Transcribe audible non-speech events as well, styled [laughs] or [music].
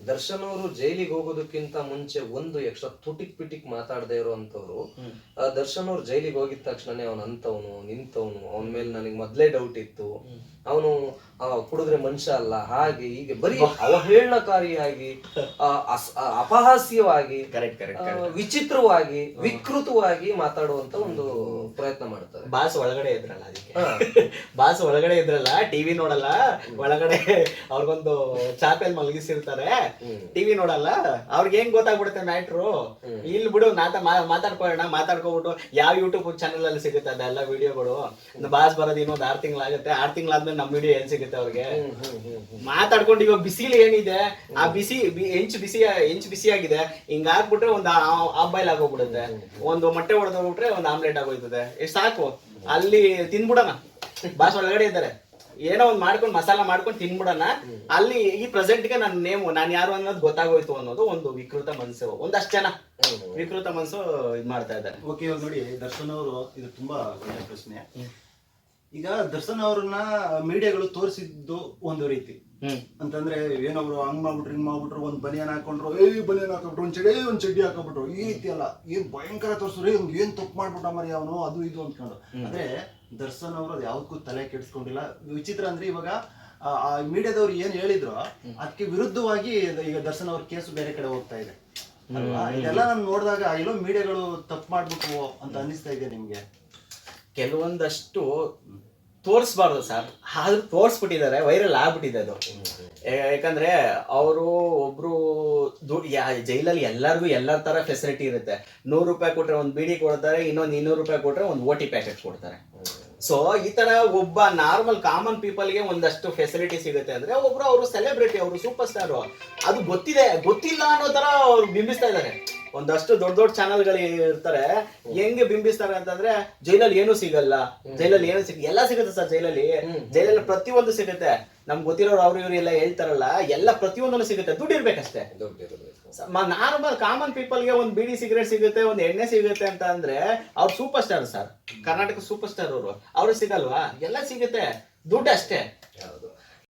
ದರ್ಶನ್ ಅವರು ಜೈಲಿಗೆ ಹೋಗೋದಕ್ಕಿಂತ ಮುಂಚೆ ಒಂದು ಎಕ್ಸ್ಟ್ರಾ ತುಟಿಕ್ ಪಿಟಿಕ್ ಮಾತಾಡದೆ ಇರುವಂತವ್ರು ಆ, ದರ್ಶನ್ ಅವ್ರು ಜೈಲಿಗೆ ಹೋಗಿದ ತಕ್ಷಣನೇ ಅವನ್ ಅಂತವನು ನಿಂತವನು ಅವನ ಮೇಲೆ ನನಗೆ ಮೊದ್ಲೇ ಡೌಟ್ ಇತ್ತು. ಅವನು ಕುಡಿದ್ರೆ ಮನುಷ್ಯ ಅಲ್ಲ. ಹಾಗೆ ಹೀಗೆ ಬರೀ ಅವಹೇಳನಕಾರಿಯಾಗಿ ಆ, ಆ, ಅಪಹಾಸ್ಯವಾಗಿ ಕರೆಕ್ಟ್ ಕರೆಕ್ಟ್ ವಿಚಿತ್ರವಾಗಿ ವಿಕೃತವಾಗಿ ಮಾತಾಡುವಂತ ಒಂದು ಪ್ರಯತ್ನ ಮಾಡ್ತಾರೆ. ಬಾಸ್ ಒಳಗಡೆ ಇದ್ರಲ್ಲ ಅದಕ್ಕೆ. [laughs] ಬಾಸ್ ಒಳಗಡೆ ಇದ್ರಲ್ಲ ಟಿವಿ ನೋಡಲ್ಲ ಒಳಗಡೆ ಅವ್ರಿಗೊಂದು ಚಾಪೆಲ್ ಮಲಗಿಸಿರ್ತಾರೆ. ಟಿವಿ ನೋಡಲ್ಲ ಅವ್ರಿಗೆ ಹೆಂಗ್ ಗೊತ್ತಾಗ್ಬಿಡುತ್ತೆ ಮ್ಯಾಟ್ರು? ಇಲ್ಲಿ ಬಿಡು ನಾತ ಮಾತಾಡ್ಕೊಳ್ಳೋಣ ಮಾತಾಡ್ಕೊಬಿಟ್ಟು ಯಾವ ಯೂಟ್ಯೂಬ್ ಚಾನೆಲ್ ಅಲ್ಲಿ ಸಿಗುತ್ತೆ ಅದೆಲ್ಲ ವಿಡಿಯೋಗಳು ಬಾಸ್ ಬರೋದು ಇನ್ನೊಂದು ಆರ್ ತಿಂಗಳಾಗುತ್ತೆ ಆರ್ ತಿಂಗಳಾದ್ಮೇಲೆ ನಮ್ ವಿಡಿಯೋ ಎಲ್ಲಿ ಸಿಗುತ್ತೆ? ಅವ್ರಿಗೆ. ಮಾತಾಡ್ಕೊಂಡು ಇವಾಗ ಬಿಸಿಲು ಏನಿದೆ ಆ ಬಿಸಿ ಹೆಂಚು ಬಿಸಿ ಹೆಂಚು ಬಿಸಿ ಆಗಿದೆ. ಹಿಂಗ ಹಾಕ್ಬಿಟ್ರೆ ಒಂದು ಬಾಯ್ಲ್ ಆಗೋಗ್ಬಿಡುತ್ತೆ. ಒಂದು ಮೊಟ್ಟೆ ಹೊಡೆದೋಗ್ಬಿಟ್ರೆ ಒಂದು ಆಮ್ಲೆಟ್ ಆಗೋಯ್ತದೆ. ಎಷ್ಟು ಸಾಕು? ಅಲ್ಲಿ ತಿನ್ಬಿಡೋಣ. ಬಾಸ್ ಒಳಗಡೆ ಇದ್ದಾರೆ. ಏನೋ ಒಂದ್ ಮಾಡ್ಕೊಂಡು ಮಸಾಲ ಮಾಡ್ಕೊಂಡು ತಿನ್ಬಿಡೋಣ. ಅಲ್ಲಿ ಈ ಪ್ರೆಸೆಂಟ್ಗೆ ನನ್ನ ನೇಮು ನಾನು ಯಾರು ಅನ್ನೋದು ಗೊತ್ತಾಗೋಯ್ತು ಅನ್ನೋದು ಒಂದು ವಿಕೃತ ಮನಸ್ಸು. ಒಂದಷ್ಟು ಜನ ವಿಕೃತ ಮನಸ್ಸು ಇದ್ ಮಾಡ್ತಾ ಇದ್ದಾರೆ. ಓಕೆ ನೋಡಿ ದರ್ಶನ್ ಅವರು ಇದು ತುಂಬಾ ಒಳ್ಳೆ ಪ್ರಶ್ನೆ. ಈಗ ದರ್ಶನ್ ಅವ್ರನ್ನ ಮೀಡಿಯಾಗಳು ತೋರಿಸಿದ್ದು ಒಂದು ರೀತಿ. ಅಂತಂದ್ರೆ ಅಂತಂದ್ರೆ ಏನೊಬ್ರು ಹಂಗ್ ಮಾಡ್ಬಿಟ್ರು ಹಿಂಗ್ ಮಾಡ್ಬಿಟ್ರು ಒಂದ್ ಬನಿಯನ್ ಹಾಕೊಂಡ್ರು ಏ ಬನಿಯನ್ ಹಾಕೊಂಡ್ರು ಒಂದ್ ಚಡಿ ಒಂದ್ ಚಡ್ಡಿ ಹಾಕೊಂಡ್ಬಿಟ್ರು ಈ ರೀತಿ ಅಲ್ಲ. ಏನ್ ಭಯಂಕರ ತೋರಿಸ್ರು ಏನ್ ಏನ್ ತಪ್ಪು ಮಾಡ್ಬಿಟ್ಟ ಮರಿ ಅವನು? ಅದು ಇದು ಅಂದ್ಕೊಂಡು. ಅಂದ್ರೆ ದರ್ಶನ್ ಅವರು ಅದ್ ಯಾವ್ದಕ್ಕೂ ತಲೆ ಕೆಡಿಸ್ಕೊಂಡಿಲ್ಲ. ವಿಚಿತ್ರ ಅಂದ್ರೆ ಇವಾಗ ಆ- ಮೀಡಿಯಾದವ್ರು ಏನ್ ಹೇಳಿದ್ರು ಅದಕ್ಕೆ ವಿರುದ್ಧವಾಗಿ ಈಗ ದರ್ಶನ್ ಅವ್ರ ಕೇಸು ಬೇರೆ ಕಡೆ ಹೋಗ್ತಾ ಇದೆ. ಅಲ್ವಾ? ಇದೆಲ್ಲ ನಾನು ನೋಡಿದಾಗ ಎಲ್ಲೋ ಮೀಡಿಯಾಗಳು ತಪ್ಪು ಮಾಡ್ಬಿಟ್ಟು ಅಂತ ಅನಿಸ್ತಾ ಇದೆ ನಿಮ್ಗೆ? ಕೆಲವೊಂದಷ್ಟು ತೋರಿಸ್ಬಾರ್ದು ಸರ್. ಆದ್ರೂ ತೋರಿಸ್ಬಿಟ್ಟಿದ್ದಾರೆ ವೈರಲ್ ಆಗ್ಬಿಟ್ಟಿದೆ ಅದು. ಯಾಕಂದ್ರೆ ಅವರು ಒಬ್ರು ಜೈಲಲ್ಲಿ ಎಲ್ಲರಿಗೂ ಎಲ್ಲರ ತರ ಫೆಸಿಲಿಟಿ ಇರುತ್ತೆ. ನೂರು ರೂಪಾಯಿ ಕೊಟ್ರೆ ಒಂದು ಬಿಡಿ ಕೊಡ್ತಾರೆ, ಇನ್ನೊಂದು ಇನ್ನೂರು ರೂಪಾಯಿ ಕೊಟ್ರೆ ಒಂದು ಓಟಿ ಪ್ಯಾಕೆಟ್ ಕೊಡ್ತಾರೆ. ಸೊ ಈ ತರ ಒಬ್ಬ ನಾರ್ಮಲ್ ಕಾಮನ್ ಪೀಪಲ್ಗೆ ಒಂದಷ್ಟು ಫೆಸಿಲಿಟಿ ಸಿಗುತ್ತೆ ಅಂದ್ರೆ ಒಬ್ರು ಅವರು ಸೆಲೆಬ್ರಿಟಿ ಅವರು ಸೂಪರ್ ಸ್ಟಾರ್ ಅದು ಗೊತ್ತಿದೆ, ಗೊತ್ತಿಲ್ಲ ಅನ್ನೋ ತರ ಅವ್ರು ಬಿಂಬಿಸ್ತಾ ಇದ್ದಾರೆ. ಒಂದಷ್ಟು ದೊಡ್ಡ ದೊಡ್ಡ ಚಾನಲ್ಗಳು ಇರ್ತಾರೆ. ಹೆಂಗೆ ಬಿಂಬಿಸ್ತಾರೆ ಅಂತಂದ್ರೆ ಜೈಲಲ್ಲಿ ಏನು ಸಿಗಲ್ಲ. ಜೈಲಲ್ಲಿ ಏನು ಸಿಗ ಎಲ್ಲ ಸಿಗುತ್ತೆ ಸರ್ ಜೈಲಲ್ಲಿ. ಜೈಲಲ್ಲಿ ಪ್ರತಿಯೊಂದು ಸಿಗುತ್ತೆ. ನಮ್ಗೆ ಗೊತ್ತಿರೋರು ಅವ್ರು ಇವ್ರು ಎಲ್ಲ ಹೇಳ್ತಾರಲ್ಲ ಎಲ್ಲ ಪ್ರತಿಯೊಂದನ್ನು ಸಿಗುತ್ತೆ. ದುಡ್ಡು ಇರ್ಬೇಕಷ್ಟೇ. ನಾರ್ಮಲ್ ಕಾಮನ್ ಪೀಪಲ್ಗೆ ಒಂದು ಬಿಡಿ ಸಿಗರೇಟ್ ಸಿಗುತ್ತೆ ಒಂದು ಎಣ್ಣೆ ಸಿಗುತ್ತೆ ಅಂತ ಅಂದ್ರೆ ಅವ್ರು super star sir. Karnataka super star ಅವರು. ಅವ್ರು ಸಿಗಲ್ವಾ? ಎಲ್ಲ ಸಿಗುತ್ತೆ. ದುಡ್ಡು ಅಷ್ಟೇ